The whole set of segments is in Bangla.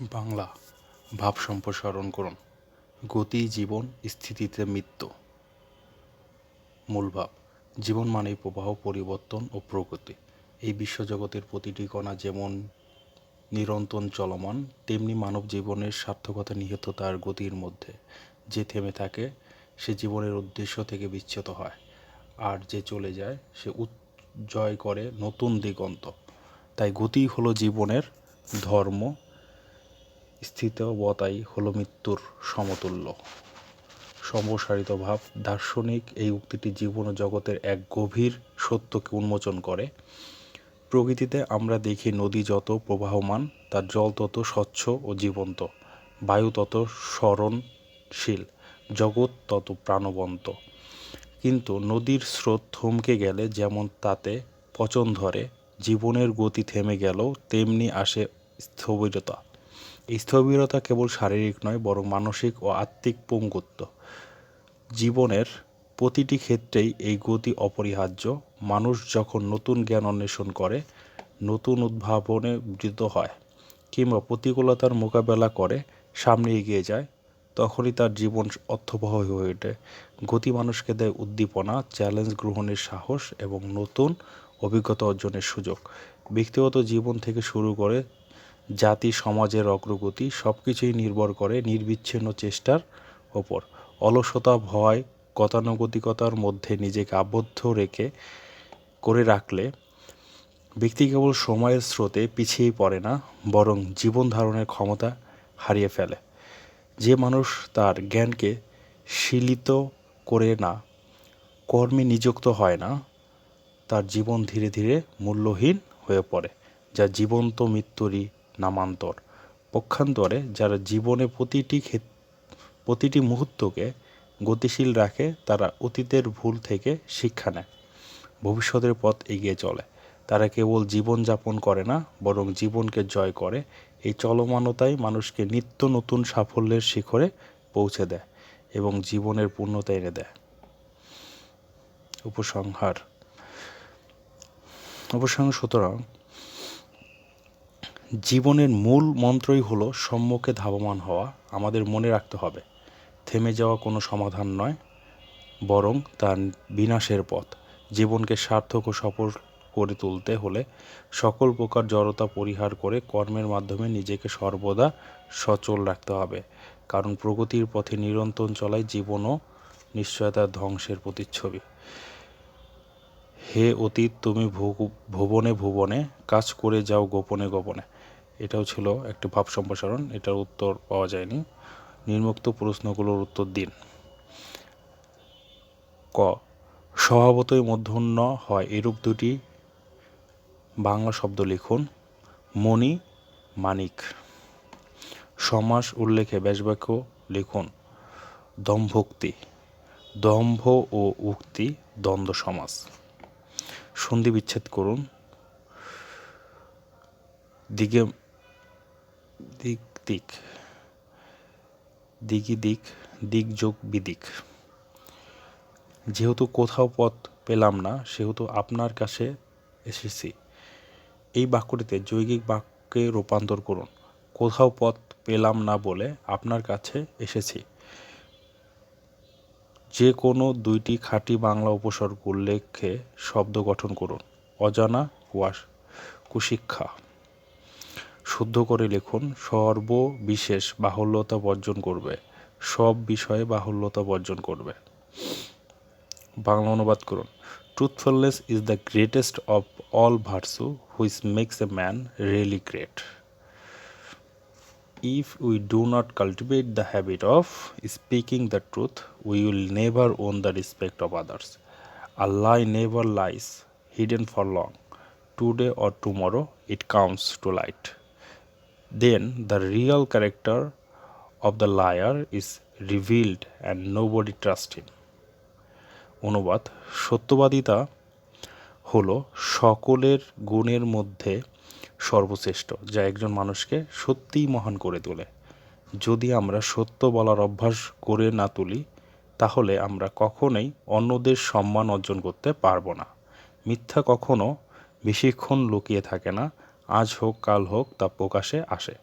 বাংলা, ভাব সম্প্রসারণ করুন। গতি, জীবন, স্থিতিতে মৃত্যু মূল ভাব, জীবন মানেই প্রবাহ, পরিবর্তন ও প্রগতি। এই বিশ্বজগতের প্রতিটি কণা যেমন নিরন্তর চলমান, তেমনি মানব জীবনের সার্থকতা নিহিত তার গতির মধ্যে। যে থেমে থাকে, সে জীবনের উদ্দেশ্য থেকে বিচ্যুত হয়। আর যে চলে যায়, সে জয় করে নতুন দিগন্ত। তাই গতি হলো জীবনের ধর্ম স্থিতবতাই হল মৃত্যুর সমতুল্য। সম্প্রসারিত ভাব, দার্শনিক এই উক্তিটি জীবন ও জগতের এক গভীর সত্যকে উন্মোচন করে। প্রকৃতিতে আমরা দেখি নদী যত প্রবাহমান, তার জল তত স্বচ্ছ ও জীবন্ত। বায়ু তত স্মরণশীল, জগৎ তত প্রাণবন্ত। কিন্তু নদীর স্রোত থমকে গেলে যেমন তাতে পচন ধরে, জীবনের গতি থেমে গেল তেমনি আসে স্থবিরতা। স্থবিরতা কেবল শারীরিক নয়, বরং মানসিক ও আত্মিক পঙ্গুত্ব। জীবনের প্রতিটি ক্ষেত্রেই এই গতি অপরিহার্য। মানুষ যখন নতুন জ্ঞান অন্বেষণ করে, নতুন উদ্ভাবনে উদ্যত হয় কিংবা প্রতিকূলতার মোকাবেলা করে, সামনে এগিয়ে যায়, তখনই তার জীবন অর্থবহ হয়ে ওঠে। গতি মানুষকে দেয় উদ্দীপনা, চ্যালেঞ্জ গ্রহণের সাহস এবং নতুন অভিজ্ঞতা অর্জনের সুযোগ। ব্যক্তিগত জীবন থেকে শুরু করে জাতি, সমাজের অগ্রগতি সব কিছুই নির্ভর করে নির্বিচ্ছিন্ন চেষ্টার ওপর। অলসতা, ভয়, গতানুগতিকতার মধ্যে নিজেকে আবদ্ধ রেখে, করে রাখলে ব্যক্তি কেবল সময়ের স্রোতে পিছিয়ে পড়ে না, বরং জীবন ধারণের ক্ষমতা হারিয়ে ফেলে। যে মানুষ তার জ্ঞানকে শিলিত করে না, কর্মে নিযুক্ত হয় না, তার জীবন ধীরে ধীরে মূল্যহীন হয়ে পড়ে, যা জীবন্ত মৃত্যুরই নামান্তর। পক্ষান্তরে যারা জীবনে প্রতিটি প্রতিটি মুহূর্তকে গতিশীল রাখে, তারা অতীতের ভুল থেকে শিক্ষা নেয়। ভবিষ্যতের পথ এগিয়ে চলে। তারা কেবল জীবনযাপন করে না, বরং জীবনকে জয় করে। এই চলমানতাই মানুষকে নিত্য নতুন সাফল্যের শিখরে পৌঁছে দেয় এবং জীবনের পূর্ণতা এনে দেয়। উপসংহার। উপসংহার সুতরাং জীবনের মূল মন্ত্রই হলো সম্মুখে ধাবমান হওয়া, আমাদের মনে রাখতে হবে। থেমে যাওয়া কোনো সমাধান নয়, বরং তার বিনাশের পথ। জীবনকে সার্থক ও সফল করে তুলতে হলে সকল প্রকার জড়তা পরিহার করে কর্মের মাধ্যমে নিজেকে সর্বদা সচল রাখতে হবে। কারণ প্রগতির পথে নিরন্তর চলায় জীবনও নিশ্চয়তার ধ্বংসের প্রতিচ্ছবি। হে অতীত, তুমি ভুবনে ভুবনে কাজ করে যাও গোপনে গোপনে। এটাও ছিল একটি ভাব সম্প্রসারণ, এটার উত্তর পাওয়া যায়নি। নির্মুক্ত প্রশ্নগুলোর উত্তর দিন। ক, স্বভাবতই মূর্ধন্য হয়, এরূপ দুটি বাংলা শব্দ লিখুন, মণি মানিক সমাস উল্লেখে ব্যাসবাক্য লিখুন, দম্ভোক্তি। দম্ভ ও উক্তি দ্বন্দ্ব সমাস। সন্ধি বিচ্ছেদ করুন। দিকে দিক দিক। দিগি দিক দিক যোগ বিদিক। যেহেতু কোথাও পথ পেলাম না, সেহেতু আপনার কাছে এসেছি। এই বাক্যটিতে যৌগিক বাক্যে রূপান্তর করুন। কোথাও পথ পেলাম না বলে আপনার কাছে এসেছি। যে কোনো দুইটি খাঁটি বাংলা উপসর্গ উল্লেখে শব্দ গঠন করুন। অজানা কুয়াশ কুশিক্ষা। শুদ্ধ করে লিখুন, সর্ববিশেষ বাহুল্যতা বর্জন করবে। সব বিষয়ে বাহুল্যতা বর্জন করবে। বাংলা অনুবাদ করুন। Truthfulness is the greatest of all virtue which makes a man really great if we do not cultivate the habit of speaking the truth, we will never own the respect of others. A lie never lies hidden for long. Today or tomorrow it comes to light. then the real character of the liar is revealed and nobody trusts him অনুবাদ সত্যবাদিতা হলো সকলের গুণের মধ্যে সর্বশ্রেষ্ঠ, যা একজন মানুষকে সত্যিই মহান করে তোলে। যদি আমরা সত্য বলার অভ্যাস করে না তুলি, তাহলে আমরা কখনোই অন্যদের সম্মান অর্জন করতে পারব না। মিথ্যা কখনো বেশিক্ষণ লুকিয়ে থাকে না, আজ হোক, কাল হোক, তা প্রকাশে আসে।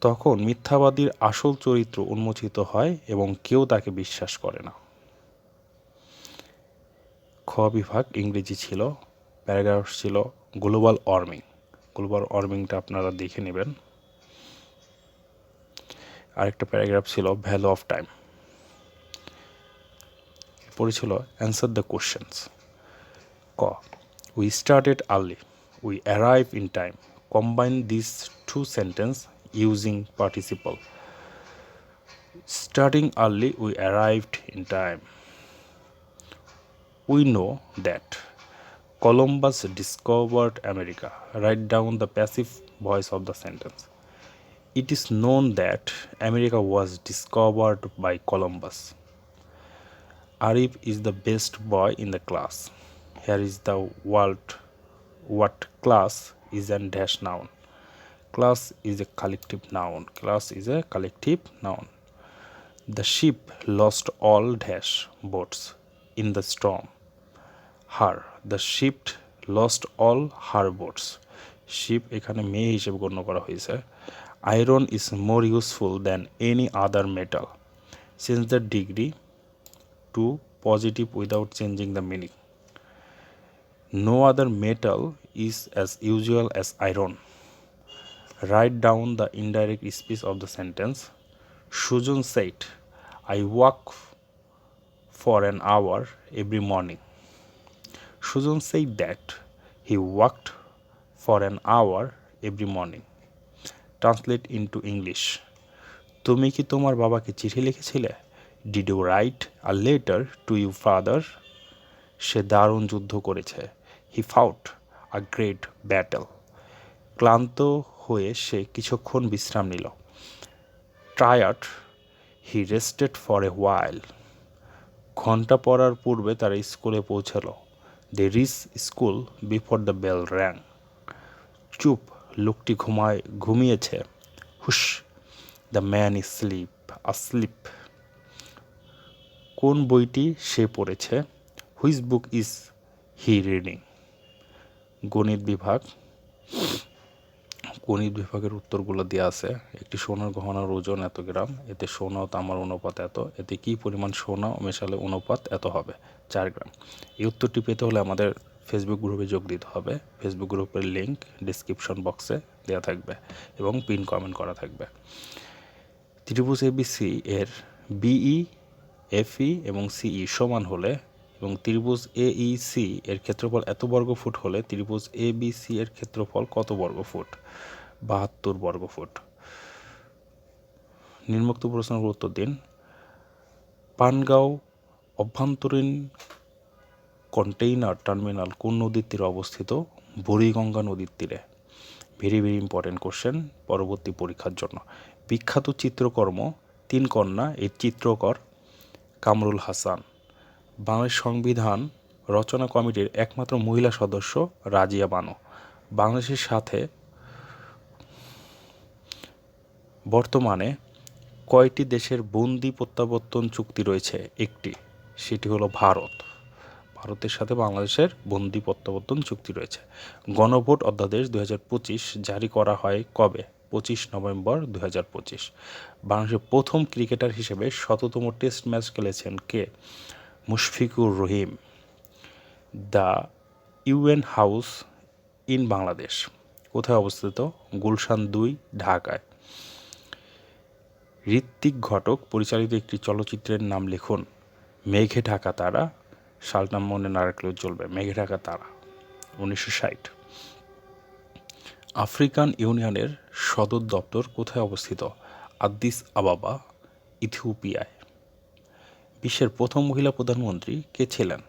তখন মিথ্যাবাদীর আসল চরিত্র উন্মোচিত হয় এবং কেউ তাকে বিশ্বাস করে না। খ বিভাগ ইংরেজি ছিল। প্যারাগ্রাফ ছিল গ্লোবাল ওয়ার্মিং। গ্লোবাল ওয়ার্মিংটা আপনারা দেখে নেবেন। আরেকটা প্যারাগ্রাফ ছিল ভ্যালু অফ টাইম। এরপরে ছিল অ্যান্সার দ্য কোশ্চেন্স। ক we started early we arrive in time combine this two sentence using participle starting early we arrived in time we know that Columbus discovered America. Write down the passive voice of the sentence. It is known that America was discovered by Columbus. Arif is the best boy in the class. Here is the word what class is an dash noun. Class is a collective noun. Class is a collective noun. The ship lost all dash boats in the storm. Her. The ship lost all her boats. Ship এখানে মেয়ে হিসেবে গণ্য করা হয়েছে। Iron is more useful than any other metal change the degree to positive without changing the meaning no other metal is as usual as iron write down the indirect speech of the sentence Sujan said I walk for an hour every morning Sujan said that he walked for an hour every morning. Translate into English. তুমি কি তোমার বাবাকে চিঠি লিখেছিলে? Did you write a letter to you father? সে দারুণ যুদ্ধ করেছে। He fought a great battle. ক্লান্ত হয়ে সে কিছুক্ষণ বিশ্রাম নিল। Tired, he rested for a while ঘণ্টা পড়ার পূর্বে তারা স্কুলে পৌঁছালো। They reach school before the bell rang চুপ, লোকটি ঘুমায় ঘুমিয়েছে। Hush the man is slip asleep কোন বইটি সে পড়েছে? Which book is he reading গণিত বিভাগ। গণিত বিভাগের উত্তরগুলো দেওয়া আছে। একটি সোনার গহনার ওজন এত গ্রাম, এতে সোনা ও তামার অনুপাত এত, এতে কি পরিমাণ সোনা ও মেশালে অনুপাত এত হবে? চার গ্রাম। এই উত্তরটি পেতে হলে আমাদের ফেসবুক গ্রুপে যোগ দিতে হবে। ফেসবুক গ্রুপের লিঙ্ক ডিসক্রিপশন বক্সে দেওয়া থাকবে এবং পিন কমেন্ট করা থাকবে। ত্রিভুজ এবিসি এর বিই এফই এবং সিই সমান হলে এবং ত্রিভুজ এইসি এর ক্ষেত্রফল এত বর্গ ফুট হলে ত্রিভুজ এ বি সি এর ক্ষেত্রফল কত বর্গ ফুট বাহাত্তর বর্গ ফুট। নির্মুক্ত প্রশ্নের উত্তর দিন। পানগাঁও অভ্যন্তরীণ কন্টেইনার টার্মিনাল কোন নদীর তীরে অবস্থিত? বুড়িগঙ্গা নদীর তীরে। ভেরি ভেরি ইম্পর্টেন্ট কোশ্চেন পরবর্তী পরীক্ষার জন্য। বিখ্যাত চিত্রকর্ম তিন কন্যা, এর চিত্রকর কামরুল হাসান। বাংলাদেশ সংবিধান রচনা কমিটির একমাত্র মহিলা সদস্য রাজিয়া বানো। বাংলাদেশের সাথে বর্তমানে কয়টি দেশের বন্দি প্রত্যাবর্তন চুক্তি রয়েছে? একটি, সেটি হলো ভারত। ভারতের সাথে বাংলাদেশের বন্দি প্রত্যাবর্তন চুক্তি রয়েছে। গণভোট অধ্যাদেশ দু হাজার পঁচিশ জারি করা হয় কবে? পঁচিশ নভেম্বর দু হাজার পঁচিশ। বাংলাদেশের প্রথম ক্রিকেটার হিসেবে শততম টেস্ট ম্যাচ খেলেছেন কে? Mushfiqur Rahim. The UN house in Bangladesh. কোথায় অবস্থিত? গুলশান দুই, ঢাকায়। ঋত্বিক ঘটক পরিচালিত একটি চলচ্চিত্রের নাম লিখুন, মেঘে ঢাকা তারা। সালটা মনে না রাখলেও চলবে, মেঘে ঢাকা তারা, উনিশশো ষাট। আফ্রিকান ইউনিয়নের সদর দপ্তর কোথায় অবস্থিত? আদ্দিস আবাবা, ইথিওপিয়ায়। বিশ্বের প্রথম মহিলা প্রধানমন্ত্রী কে ছিলেন?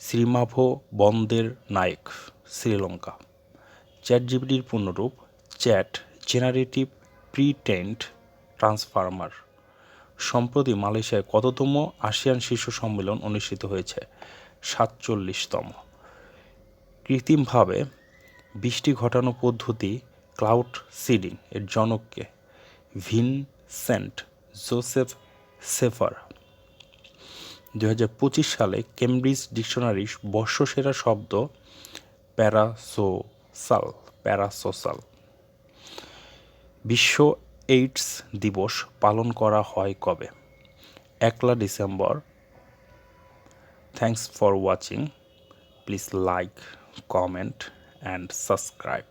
শ্রীমাভো বন্দের নায়ক, শ্রীলঙ্কা। চ্যাট জিবিটির পূর্ণরূপ চ্যাট জেনারেটিভ প্রিটেন্ট ট্রান্সফার্মার। সম্প্রতি মালয়েশিয়ায় কততম আসিয়ান শীর্ষ সম্মেলন অনুষ্ঠিত হয়েছে? সাতচল্লিশতম। কৃত্রিমভাবে বৃষ্টি ঘটানো পদ্ধতি ক্লাউড সিডিং এর জনককে ভিনসেন্ট জোসেফ সেফার। দু হাজার পঁচিশ সালে কেমব্রিজ ডিকশনারি বর্ষসেরা শব্দ প্যারাসোসাল প্যারাসোসাল। বিশ্ব এইডস দিবস পালন করা হয় কবে? একলা December. Thanks for watching. Please like, comment, and subscribe.